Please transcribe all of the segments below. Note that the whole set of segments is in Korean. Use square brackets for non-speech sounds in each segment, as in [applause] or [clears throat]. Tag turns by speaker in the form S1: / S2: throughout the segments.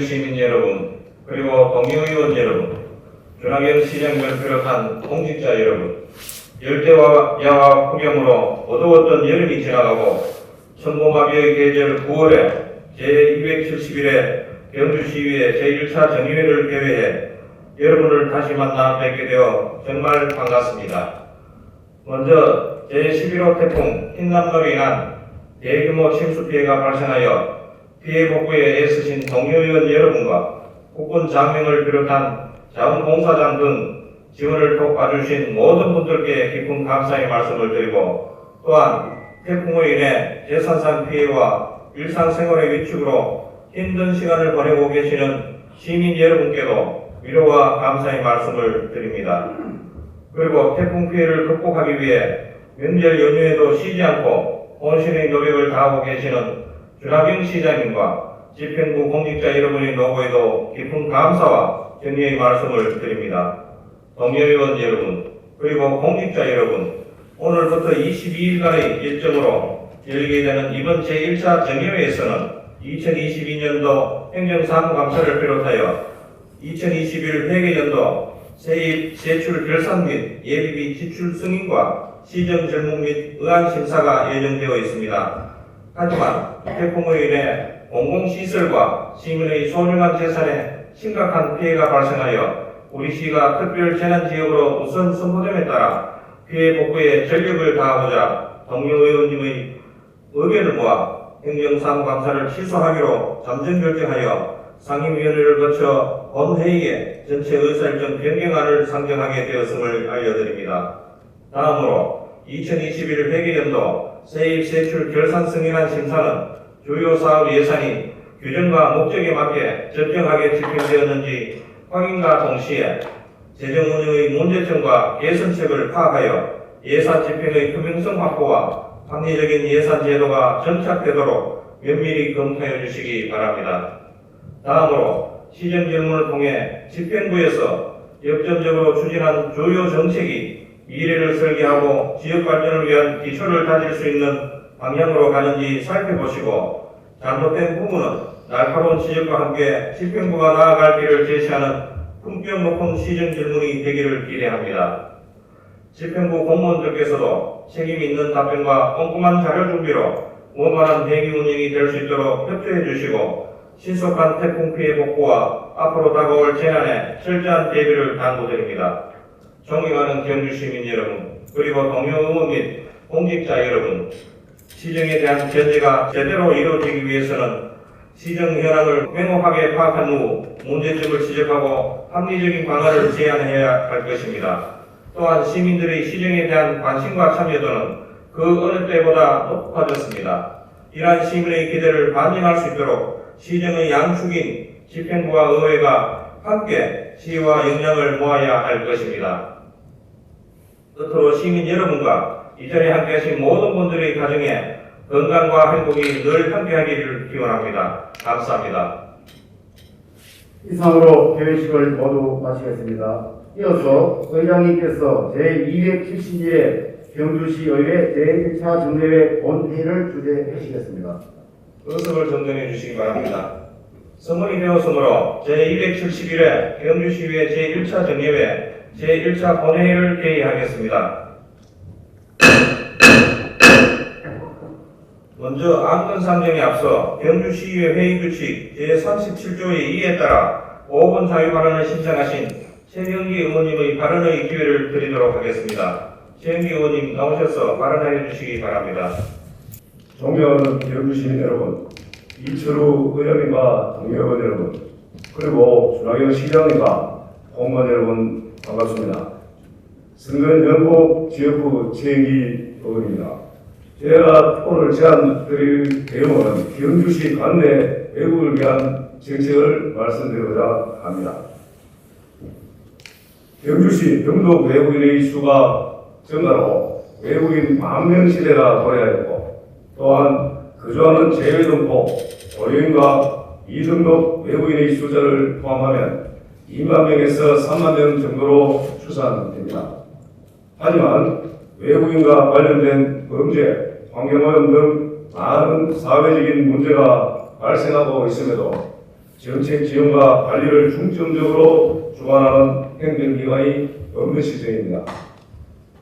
S1: 시민 여러분, 그리고 동의의원 여러분, 준하경 시장을 비롯한 공직자 여러분, 열대와 야와 폭염으로 어두웠던 여름이 지나가고 천고마비의 계절 9월에 제271회 경주시의회 제1차 정의회를 개회해 여러분을 다시 만나 뵙게 되어 정말 반갑습니다. 먼저 제11호 태풍 흰남노로 인한 대규모 침수 피해가 발생하여 피해 복구에 애쓰신 동료의원 여러분과 국군 장병을 비롯한 자원봉사장 등 지원을 도와주신 모든 분들께 깊은 감사의 말씀을 드리고 또한 태풍으로 인해 재산상 피해와 일상생활의 위축으로 힘든 시간을 보내고 계시는 시민 여러분께도 위로와 감사의 말씀을 드립니다. 그리고 태풍 피해를 극복하기 위해 명절 연휴에도 쉬지 않고 혼신의 노력을 다하고 계시는 준하경 시장님과 집행부 공직자 여러분의 노고에도 깊은 감사와 정리의 말씀을 드립니다. 동료의원 여러분, 그리고 공직자 여러분, 오늘부터 22일간의 일정으로 열리게 되는 이번 제1차 정의회에서는 2022년도 행정사무감사를 비롯하여 2021 회계연도 세입 세출 결산 및 예비비 지출 승인과 시정 절목 및 의안 심사가 예정되어 있습니다. 하지만 태풍으로 인해 공공시설과 시민의 소중한 재산에 심각한 피해가 발생하여 우리 시가 특별 재난지역으로 우선 선포됨에 따라 피해 복구에 전력을 다하고자 동료 의원님의 의견을 모아 행정사무감사를 취소하기로 잠정 결정하여 상임위원회를 거쳐 본회의에 전체 의사일정 변경안을 상정하게 되었음을 알려드립니다. 다음으로 2021 회계연도 세입 세출 결산 승인안 심사는 주요 사업 예산이 규정과 목적에 맞게 적정하게 집행되었는지 확인과 동시에 재정 운영의 문제점과 개선책을 파악하여 예산 집행의 투명성 확보와 합리적인 예산 제도가 정착되도록 면밀히 검토해 주시기 바랍니다. 다음으로 시정 질문을 통해 집행부에서 역점적으로 추진한 주요 정책이 미래를 설계하고 지역 발전을 위한 기초를 다질 수 있는 방향으로 가는지 살펴보시고 잘못된 부분은 날카로운 지적과 함께 집행부가 나아갈 길을 제시하는 품격 높은 시정 질문이 되기를 기대합니다. 집행부 공무원들께서도 책임 있는 답변과 꼼꼼한 자료 준비로 원만한 대기 운영이 될 수 있도록 협조해 주시고 신속한 태풍 피해 복구와 앞으로 다가올 재난에 철저한 대비를 당부드립니다. 존경하는 경주 시민 여러분, 그리고 동료 의원 및 공직자 여러분, 시정에 대한 견제가 제대로 이루어지기 위해서는 시정 현황을 명확하게 파악한 후 문제점을 지적하고 합리적인 방안을 제안해야 할 것입니다. 또한 시민들의 시정에 대한 관심과 참여도는 그 어느 때보다 높아졌습니다. 이러한 시민의 기대를 반영할 수 있도록 시정의 양축인 집행부와 의회가 함께 시와 역량을 모아야 할 것입니다. 끝으로 시민 여러분과 이전에 함께하신 모든 분들의 가정에 건강과 행복이 늘 함께하기를 기원합니다. 감사합니다.
S2: 이상으로 개회식을 모두 마치겠습니다. 이어서 의장님께서 제272회 경주시의회 제1차 정례회 본회의를 주재하시겠습니다.
S1: 의석을 정정해 주시기 바랍니다. 성문이 되었으므로 제271회 경주시의회 제1차 정례회 제1차 본회의를 개의하겠습니다. 먼저 안건 상정에 앞서 경주시의회 회의규칙 제37조의 2에 따라 5분 자유 발언을 신청하신 최영기 의원님의 발언의 기회를 드리도록 하겠습니다. 최영기 의원님 나오셔서 발언해 주시기 바랍니다.
S3: 존경하는 경주시민 여러분, 이철우 의원님과 동료 의원 여러분, 그리고 준하경 시장님과 공무원 여러분 반갑습니다. 선거는 영국 지역구 최영기 의원입니다. 제가 오늘 제안 드릴 내용은 경주시 관내 외국을 위한 정책을 말씀드리고자 합니다. 경주시 경도 외국인의 수가 증가로 외국인 만명 시대가 도래하였고 또한 거주하는 재외동포, 고령인과 이등록 외국인의 숫자를 포함하면 2만 명에서 3만 명 정도로 추산됩니다. 하지만 외국인과 관련된 범죄, 환경오염 등 많은 사회적인 문제가 발생하고 있음에도 정책 지원과 관리를 중점적으로 주관하는 행정기관이 없는 시점입니다.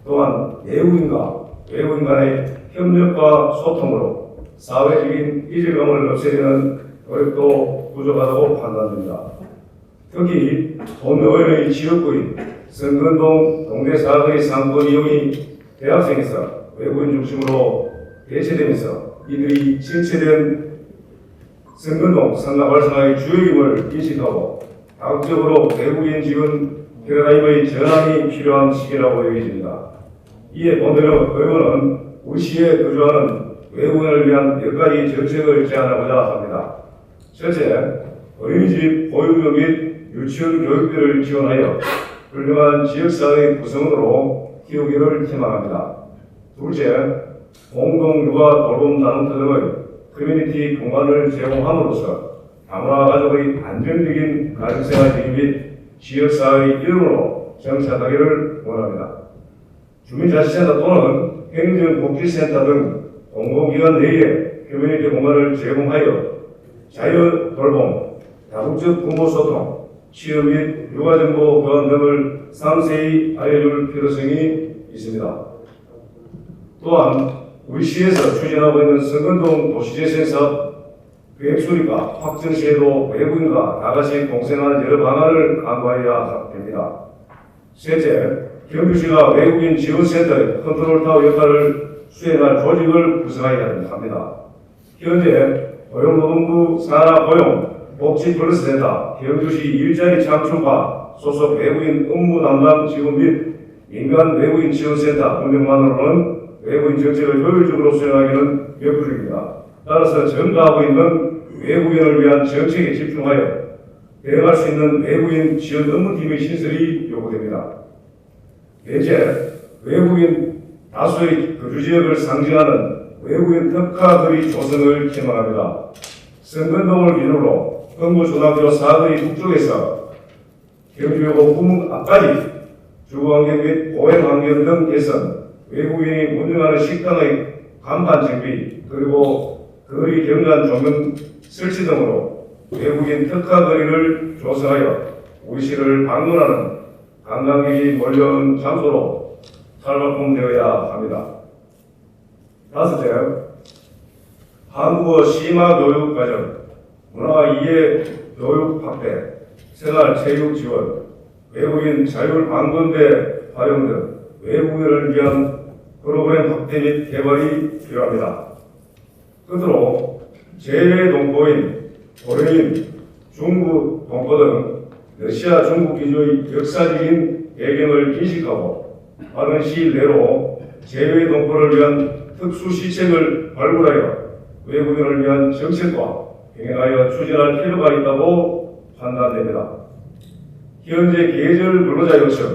S3: 또한 내국인과 외국인 간의 협력과 소통으로 사회적인 이질감을 없애려는 노력도 부족하다고 판단됩니다. 특히 동묘의 지역구인 성근동 동네 사거리 상권 이용이 대학생에서 외국인 중심으로 대체되면서 이들이 실체된 성근동 상가 활성화의 주요임을 인식하고 다각적으로 외국인 지원 패러다임의 전환이 필요한 시기라고 여겨집니다. 이에 본대로 의원은 우리 시에 거주하는 외국인을 위한 몇 가지 정책을 제안하고자 합니다. 첫째, 어린이집 보육료 및 유치원 교육비를 지원하여 훌륭한 지역사회 구성원으로 키우기를 희망합니다. 둘째, 공동육아 돌봄 나눔터 등의 커뮤니티 공간을 제공함으로써 다문화 가족의 안정적인 가정생활 지기 및 지역사회의 일원으로 정착하기를 원합니다. 주민자치센터 또는 행정복지센터 등 공공기관 내에 커뮤니티 공간을 제공하여 자유 돌봄, 다국적 부모 소통, 취업 및 육아 정보 교환 등을 상세히 알려줄 필요성이 있습니다. 또한 우리 시에서 추진하고 있는 성근동 도시재생 사업 계획 수립과 확정 시에도 외국인과 나같이 공생하는 여러 방안을 강구해야 됩니다. 셋째, 경주시가 외국인 지원센터의 컨트롤타워 역할을 수행할 조직을 구성해야 합니다. 현재 고용노동부 산하 고용 복지 플러스센터 경주시 일자리 창출과 소속 외국인 업무 담당 직원 및 민간 외국인 지원센터 운영만으로는 외국인 정책을 효율적으로 수행하기는 역부족입니다. 따라서 증가하고 있는 외국인을 위한 정책에 집중하여 대응할 수 있는 외국인 지원 업무팀의 신설이 요구됩니다. 넷째, 외국인 다수의 거주 지역을 상징하는 외국인 특화거리 조성을 희망합니다. 성근동을 기준으로 흥부초등학교 사거리 북쪽에서 경주여고 꿈 앞까지 주거환경 및 보행환경 등 개선, 외국인이 운영하는 식당의 간판 정비, 그리고 거리 경관 조명 설치 등으로 외국인 특화 거리를 조성하여 우리 시를 방문하는 관광객이 몰려오는 장소로 탈바꿈되어야 합니다. 다섯째, 한국어 심화 교육 과정, 문화 이해 교육 확대, 생활 체육 지원, 외국인 자율 방문대 활용 등 외국인을 위한 프로그램 확대 및 개발이 필요합니다. 끝으로 제외 동포인 고려인, 중국 동포 등 러시아 중국 기조의 역사적인 배경을 인식하고 빠른 시일 내로 제외 동포를 위한 특수 시책을 발굴하여 외국인을 위한 정책과 병행하여 추진할 필요가 있다고 판단됩니다. 현재 계절 근로자 요청,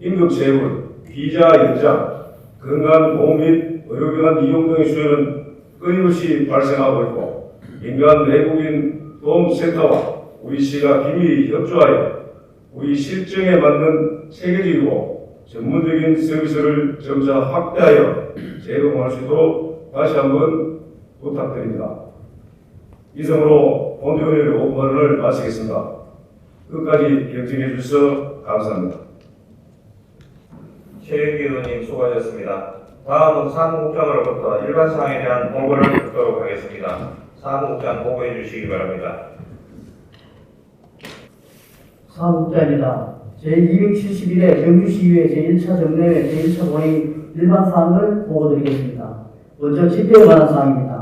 S3: 임금 제물, 비자 연장, 건강보험 및 의료기관 이용 등의 수요는 끊임없이 발생하고 있고 민간 외국인 도움센터와 우리 시가 긴밀히 협조하여 우리 실정에 맞는 체계적이고 전문적인 서비스를 점차 확대하여 제공할 수 있도록 다시 한번 부탁드립니다. 이상으로 본회의 5번을 마치겠습니다. 끝까지 경청해 주셔서 감사합니다.
S1: 최윤기 의원님 수고하셨습니다. 다음은 사무국장으로부터 일반 사항에 대한 보고를 듣도록 하겠습니다. 사무국장 보고해 주시기 바랍니다.
S4: 사무국장입니다. 제271회 경주시의회 제1차 정례회 제1차 본회의 일반 사항을 보고드리겠습니다. 먼저 집회에 관한 사항입니다.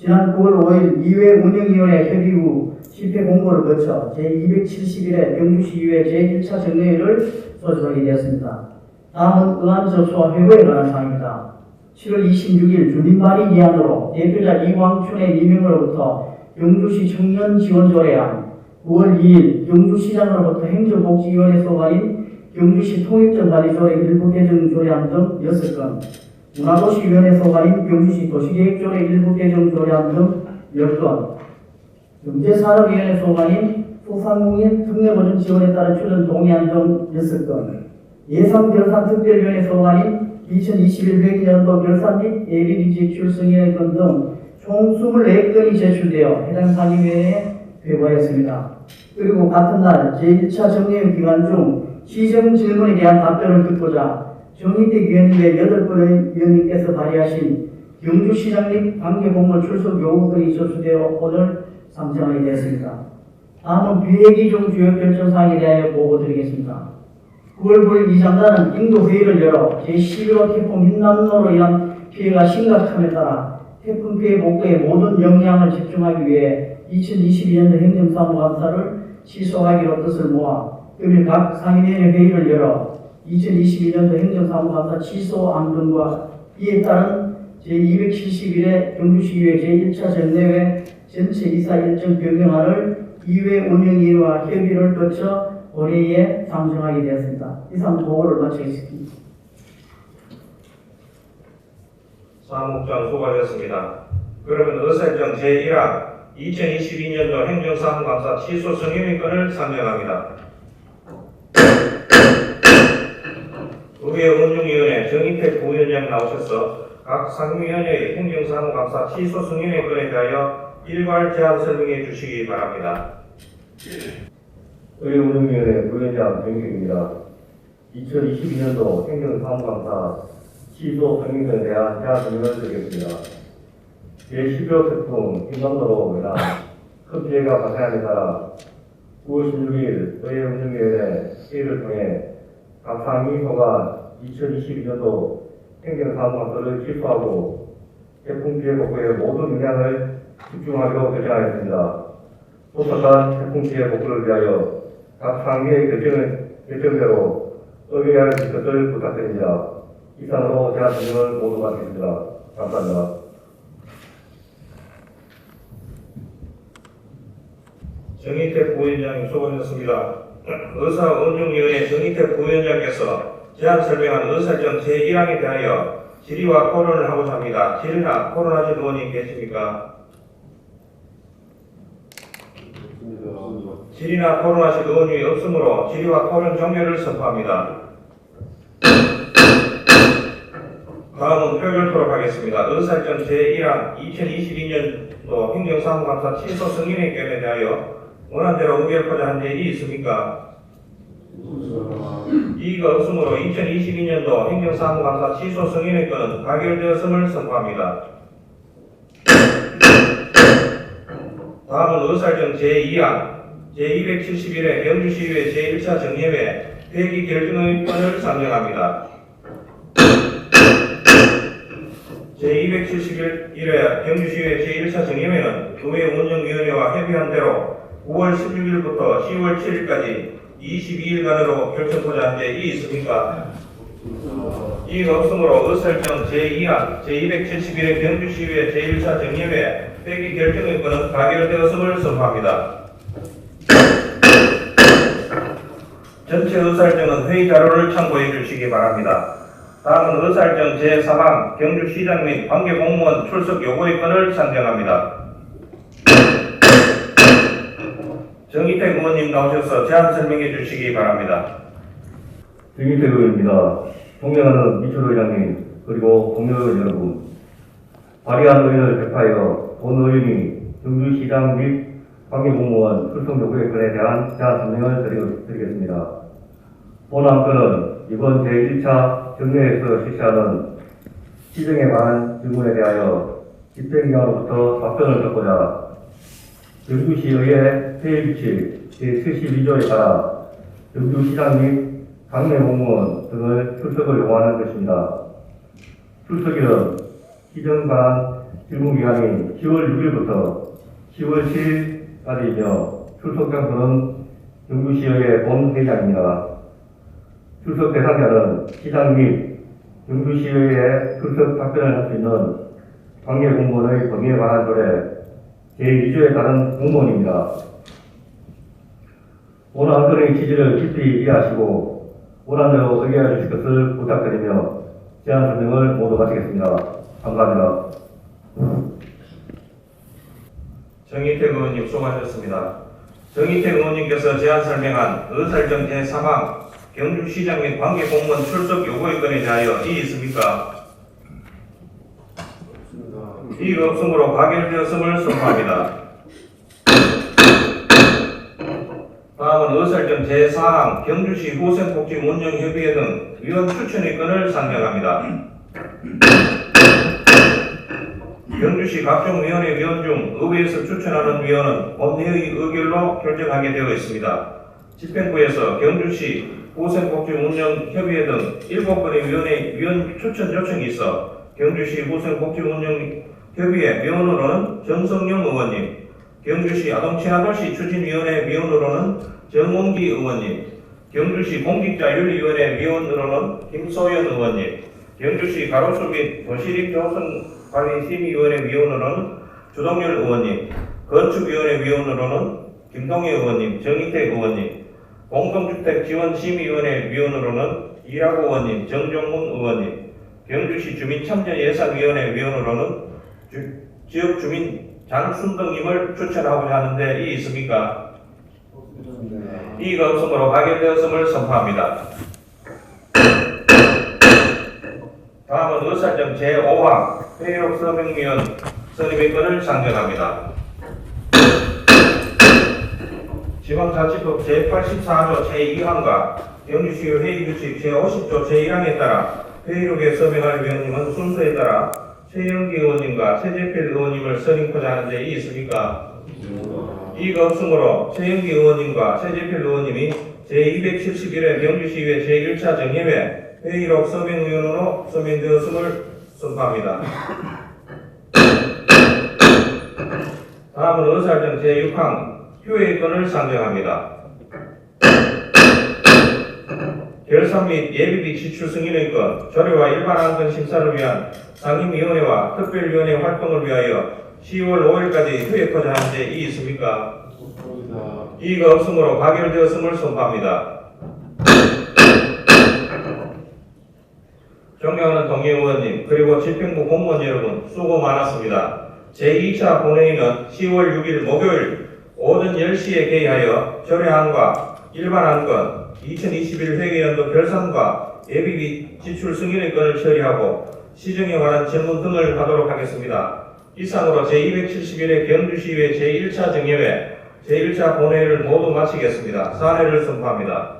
S4: 지난 9월 5일 의회 운영위원회 협의 후 집회 공고를 거쳐 제271회 경주시의회 제1차 정례회를 소집하게 되었습니다. 다음은 의안 접수와 회고에 관한 사항입니다. 7월 26일 주민발의 기한으로 대표자 이광춘의 임명으로부터 경주시 청년 지원 조례안 9월 2일 경주시장으로부터 행정복지위원회 소관인 경주시 통일점관리조례 일부 개정 조례안 등 6건, 문화도시위원회 소관인 경주시 도시계획조례 일부 개정 조례안 등 10건, 경제산업위원회 소관인 소상공인 특례보증 지원에 따른 추진 동의안 등 6건, 예산결산특별위원회 소관인 2021 회기년도 결산 및 예비비지 출승위원회 건등 총 24건이 제출되어 해당 상임위원회에 회부하였습니다. 그리고 같은 날 제1차 정례 기간 중 시정 질문에 대한 답변을 듣고자 정의택 위원님의 여덟 분의 위원님께서 발의하신 경주시장님 관계공무원 출석 요구글이 접수되어 오늘 상정하게 되었습니다. 다음은 비회기종 주요 결정사항에 대하여 보고 드리겠습니다. 9월 9일 이 장관은 인도 회의를 열어 제11호 태풍 흰남노로 인한 피해가 심각함에 따라 태풍 피해 복구에 모든 역량을 집중하기 위해 2022년도 행정사무감사를 취소하기로 뜻을 모아 금일 각 상임위원회 회의를 열어 2022년도 행정사무감사 취소안 등과 이에 따른 제271회 경주시의회 제1차 전례회 전체 이사 일정 변경안을 이회 운영위와 협의를 거쳐 본회의에 상정하게 되었습니다. 이상 보고를 마치겠습니다.
S1: 사무국장 수고하셨습니다. 그러면 의사일정 제1항 2022년도 행정사무감사 취소 승인의건을 상정합니다. 의회 운영위원회 정의택 부위원장 나오셔서 각 상임위원회의 행정사무감사 취소 승인의 건에 대하여 일괄 제안 설명해 주시기 바랍니다.
S2: 의회운영위원회 부위원장 정경입니다. 2022년도 행정사무감사 취소 승인에 대한 제안 설명을 드리겠습니다. 제11호 태풍 흰남노로 인한 큰 피해가 발생함에 따라 9월 16일 의회 운영위원회 회의를 통해 각 상임위소가 2022년도 행정사무감사를 취소하고 태풍 피해 복구에 모든 역량을 집중하기로 결정하였습니다. 소속한 태풍 피해 복구를 위하여 각 상위의 결정을, 결정대로 의뢰할 것을 부탁드립니다. 이상으로 제가 질문을 모두 마치겠습니다. 감사합니다.
S1: 정의택 부위원장님 수고하셨습니다. [clears throat] 의사운영위원회 정의택 부위원장께서 제안 설명한 의사일정 제1항에 대하여 질의와 토론을 하고자 합니다. 질의나 토론하실 의원님 계십니까? 질의나 토론하실 의원이 없으므로 질의와 토론 종료를 선포합니다. 다음은 표결토록 하겠습니다. 의사일정 제1항 2022년도 행정사무감사 취소 승인의 견에 대하여 원안대로 의결하자 한 일이 있습니까? 이의가 없으므로 2022년도 행정사무감사 취소 승인의 건은 가결되었음을 선포합니다. 다음은 의사일정 제2항 제271회 경주시의회 제1차 정례회 회기 결정의 건을 상정합니다. 제271회 경주시의회 제1차 정례회는 교회 운영위원회와 협의한 대로 9월 16일부터 10월 7일까지 22일간으로 결정토자 한 일이 있습니까? 이의가 없으므로 의설정 제2항 제271회 경주시의회 제1차 정례회 회기 결정의 건은 가결되었음을 선포합니다. [coughs] 전체 의사일정은 회의 자료를 참고해 주시기 바랍니다. 다음은 의사일정 제3항 경주시장 및 관계공무원 출석 요구의 건을 상정합니다. 정의택 의원님 나오셔서 제안 설명해 주시기 바랍니다.
S2: 정의태 의원입니다. 존경하는 미철 의장님, 그리고 동료 여러분. 발의한 의원을 대파하여 본 의원이 경주시장 및 관계공무원 출석 요구의 건에 대한 제안 설명을 드리- 드리겠습니다. 본 안건은 이번 제1차 정례에서 실시하는 시정에 관한 질문에 대하여 집행기관으로부터 답변을 듣고자 경주시의회 회의규칙 제72조에 따라 경주시장 및 강내 공무원 등을 출석을 요구하는 것입니다. 출석일은 시정 관한 질문 기간인 10월 6일부터 10월 7일까지이며 출석 장소는 경주시의회 본회의장입니다. 출석 대상자는 시장 및 경주시의회 출석 답변을 할 수 있는 관계 공무원의 범위에 관한 조례 제2조에 따른 공무원입니다. 오늘 안건의 취지를 깊이 이해하시고 원안대로 의결해 주실 것을 부탁드리며 제안 설명을 모두 마치겠습니다. 감사합니다.
S1: 정의택 의원님 수고하셨습니다. 정의택 의원님께서 제안 설명한 의사일정 제3항 경주시장 및 관계공무원 출석 요구의 건에 대하여 이의 있습니까? 이의가 없으므로 가결되었음을 선포합니다. 다음은 의설정 제4항 경주시 후생복지운영협의회 등 위원 추천의 건을 상정합니다. 경주시 각종 위원회 위원 중 의회에서 추천하는 위원은 본회의 의결로 결정하게 되어 있습니다. 집행부에서 경주시 후생복지운영협의회 등 7건의 위원회 위원 추천 요청이 있어 경주시 후생복지운영 협의회 위원으로는 정성영 의원님, 경주시 아동친화도시 추진위원회 위원으로는 정홍기 의원님, 경주시 공직자윤리위원회 위원으로는 김소연 의원님, 경주시 가로수 및 도시립 조성관리심의위원회 위원으로는 주동열 의원님, 건축위원회 위원으로는 김동희 의원님, 정희택 의원님, 공동주택지원심의위원회 위원으로는 이라고 의원님, 정종문 의원님, 경주시 주민참여예산위원회 위원으로는 주- 지역 주민 장순덕님을 추천하고자 하는데 이 있습니까? 이가 없으므로 가결되었음을 선포합니다. [coughs] 다음은 의사정 제5항 회의록 서명위원 선임의 건을 상정합니다. [coughs] 지방자치법 제84조 제2항과 경주시 회의규칙 제50조 제1항에 따라 회의록에 서명할 위원님은 순서에 따라 최영기 의원님과 최재필 의원님을 선임코자 하는데 이 있습니까? 이가 없으므로 최영기 의원님과 최재필 의원님이 제271회 경주시의회 제1차 정예회 회의록 서명위원으로 서명되었음을 선포합니다. [coughs] 다음은 의사정 제6항 휴회의 건을 상정합니다. 결산 및 예비비 지출 승인의 건, 조례와 일반 안건 심사를 위한 상임위원회와 특별위원회 활동을 위하여 10월 5일까지 휴회코자 하는데 이 있습니까? 이의가 없으므로 가결되었음을 선포합니다. [coughs] 존경하는 동의 의원님 그리고 집행부 공무원 여러분 수고 많았습니다. 제2차 본회의는 10월 6일 목요일 오전 10시에 개의하여 조례안과 일반안건 2021 회계연도 결산과 예비비 지출 승인의 건을 처리하고 시정에 관한 질문 등을 하도록 하겠습니다. 이상으로 제271회 경주시의회 제1차 정예회 제1차 본회의를 모두 마치겠습니다. 사례를 선포합니다.